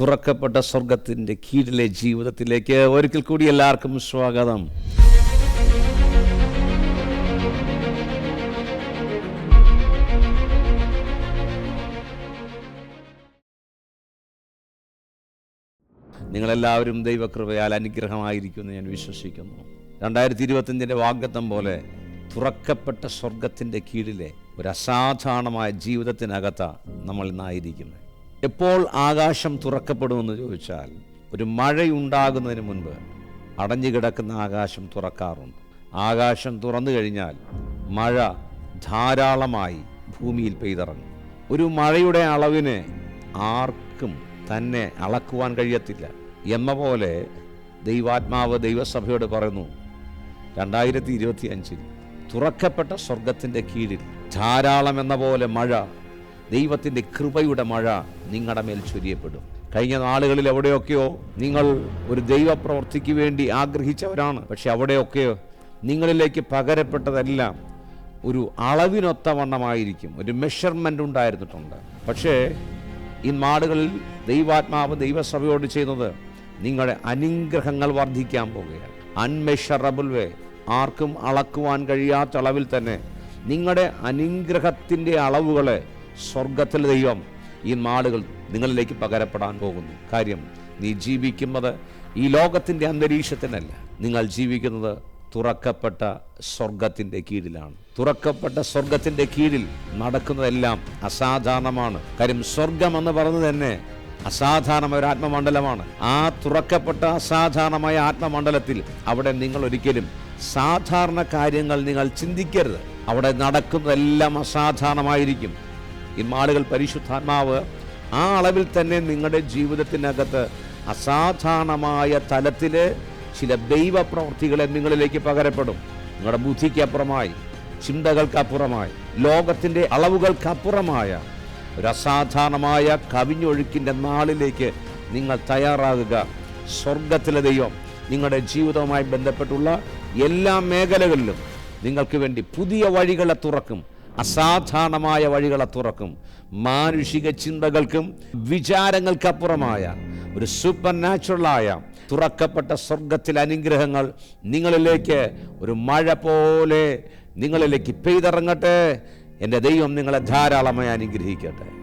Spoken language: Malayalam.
തുറക്കപ്പെട്ട സ്വർഗത്തിന്റെ കീഴിലെ ജീവിതത്തിലേക്ക് ഒരിക്കൽ കൂടി എല്ലാവർക്കും സ്വാഗതം. നിങ്ങളെല്ലാവരും ദൈവകൃപയാൽ അനുഗ്രഹമായിരിക്കുമെന്ന് ഞാൻ വിശ്വസിക്കുന്നു. രണ്ടായിരത്തി ഇരുപത്തഞ്ചിന്റെ വാഗ്ദത്തം പോലെ തുറക്കപ്പെട്ട സ്വർഗത്തിന്റെ കീഴിലെ ഒരു അസാധാരണമായ ജീവിതത്തിനകത്താണ് നമ്മൾ ഇന്നായിരിക്കുന്നത്. എപ്പോൾ ആകാശം തുറക്കപ്പെടുമെന്ന് ചോദിച്ചാൽ ഒരു മഴയുണ്ടാകുന്നതിന് മുൻപ് അടഞ്ഞു കിടക്കുന്ന ആകാശം തുറക്കാറുണ്ട്. ആകാശം തുറന്നു കഴിഞ്ഞാൽ മഴ ധാരാളമായി ഭൂമിയിൽ പെയ്തിറങ്ങും. ഒരു മഴയുടെ അളവിന് ആർക്കും തന്നെ അളക്കുവാൻ കഴിയത്തില്ല. എന്ന പോലെ ദൈവാത്മാവ് ദൈവസഭയോട് പറയുന്നു രണ്ടായിരത്തി ഇരുപത്തി അഞ്ചിൽ തുറക്കപ്പെട്ട സ്വർഗത്തിന്റെ കീഴിൽ ധാരാളം എന്ന പോലെ മഴ ദൈവത്തിന്റെ കൃപയുടെ മഴ നിങ്ങളുടെ മേൽ ചൊരിയപ്പെടും. കഴിഞ്ഞ നാളുകളിൽ എവിടെയൊക്കെയോ നിങ്ങൾ ഒരു ദൈവപ്രവർത്തിക്ക് വേണ്ടി ആഗ്രഹിച്ചവരാണ്. പക്ഷെ അവിടെയൊക്കെയോ നിങ്ങളിലേക്ക് പകരപ്പെട്ടതെല്ലാം ഒരു അളവിനൊത്ത വണ്ണമായിരിക്കും ഒരു മെഷർമെന്റ് ഉണ്ടായിരുന്നിട്ടുണ്ട്. പക്ഷേ ഈ നാടുകളിൽ ദൈവാത്മാവ് ദൈവസഭയോട് ചെയ്യുന്നത് നിങ്ങളുടെ അനുഗ്രഹങ്ങൾ വർദ്ധിക്കാൻ പോവുകയാണ്. അൺമെഷറബിൾ വേ ആർക്കും അളക്കുവാൻ കഴിയാത്ത അളവിൽ തന്നെ നിങ്ങളുടെ അനുഗ്രഹത്തിന്റെ അളവുകളെ സ്വർഗത്തിലെ ദൈവം ഈ നാടുകൾ നിങ്ങളിലേക്ക് പകരപ്പെടാൻ പോകുന്നു. കാര്യം നീ ജീവിക്കുന്നത് ഈ ലോകത്തിന്റെ അന്തരീക്ഷത്തിനല്ല. നിങ്ങൾ ജീവിക്കുന്നത് തുറക്കപ്പെട്ട സ്വർഗത്തിന്റെ കീഴിലാണ്. തുറക്കപ്പെട്ട സ്വർഗത്തിന്റെ കീഴിൽ നടക്കുന്നതെല്ലാം അസാധാരണമാണ്. കാര്യം സ്വർഗം എന്ന് പറഞ്ഞു തന്നെ അസാധാരണമായ ഒരു ആത്മമണ്ഡലമാണ്. ആ തുറക്കപ്പെട്ട അസാധാരണമായ ആത്മമണ്ഡലത്തിൽ അവിടെ നിങ്ങൾ ഒരിക്കലും സാധാരണ കാര്യങ്ങൾ നിങ്ങൾ ചിന്തിക്കരുത്. അവിടെ നടക്കുന്നതെല്ലാം അസാധാരണമായിരിക്കും. ഈ ആളുകൾ പരിശുദ്ധാത്മാവ് ആ അളവിൽ തന്നെ നിങ്ങളുടെ ജീവിതത്തിനകത്ത് അസാധാരണമായ തലത്തിൽ ചില ദൈവ പ്രവൃത്തികളെ നിങ്ങളിലേക്ക് പകരപ്പെടും. നിങ്ങളുടെ ബുദ്ധിക്കപ്പുറമായി ചിന്തകൾക്കപ്പുറമായി ലോകത്തിന്റെ അളവുകൾക്കപ്പുറമായ ഒരു അസാധാരണമായ കവിഞ്ഞൊഴുക്കിന്റെ നാളിലേക്ക് നിങ്ങൾ തയ്യാറാകുക. സ്വർഗത്തിലെ ദൈവം നിങ്ങളുടെ ജീവിതവുമായി ബന്ധപ്പെട്ടുള്ള എല്ലാ മേഖലകളിലും നിങ്ങൾക്ക് വേണ്ടി പുതിയ വഴികളെ തുറക്കും. അസാധാരണമായ വഴികളെ തുറക്കും. മാനുഷിക ചിന്തകൾക്കും വിചാരങ്ങൾക്കപ്പുറമായ ഒരു സൂപ്പർ നാച്ചുറലായ തുറക്കപ്പെട്ട സ്വർഗത്തിലെ അനുഗ്രഹങ്ങൾ നിങ്ങളിലേക്ക് ഒരു മഴ പോലെ നിങ്ങളിലേക്ക് പെയ്തിറങ്ങട്ടെ. എന്റെ ദൈവം നിങ്ങളെ ധാരാളമായി അനുഗ്രഹിക്കട്ടെ.